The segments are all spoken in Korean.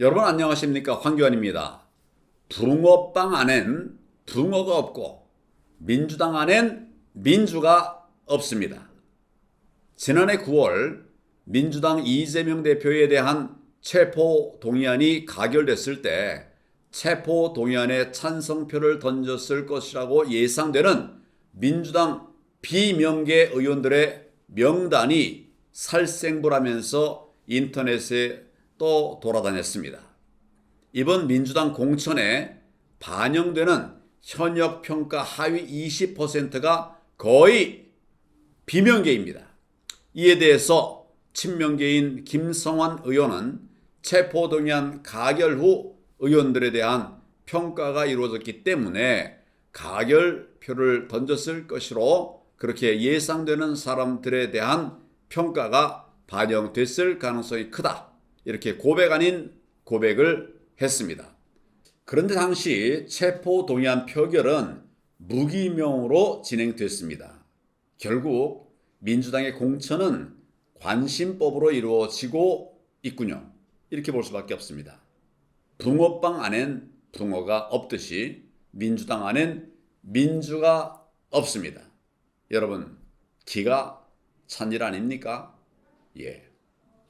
여러분 안녕하십니까 황교안입니다. 붕어빵 안엔 붕어가 없고 민주당 안엔 민주가 없습니다. 지난해 9월 민주당 이재명 대표에 대한 체포 동의안이 가결됐을 때 체포 동의안에 찬성표를 던졌을 것이라고 예상되는 민주당 비명계 의원들의 명단이 살생부라면서 인터넷에 또 돌아다녔습니다. 이번 민주당 공천에 반영되는 현역 평가 하위 20%가 거의 비명계입니다. 이에 대해서 친명계인 김성환 의원은 체포동의안 가결 후 의원들에 대한 평가가 이루어졌기 때문에 가결표를 던졌을 것으로 그렇게 예상되는 사람들에 대한 평가가 반영됐을 가능성이 크다. 이렇게 고백 아닌 고백을 했습니다. 그런데 당시 체포 동의안 표결은 무기명으로 진행됐습니다. 결국 민주당의 공천은 관심법으로 이루어지고 있군요. 이렇게 볼 수밖에 없습니다. 붕어빵 안엔 붕어가 없듯이 민주당 안엔 민주가 없습니다. 여러분, 기가 찬 일 아닙니까? 예.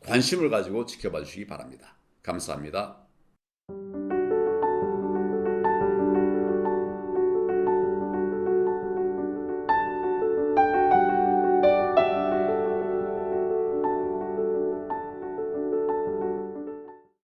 관심을 가지고 지켜봐 주시기 바랍니다. 감사합니다.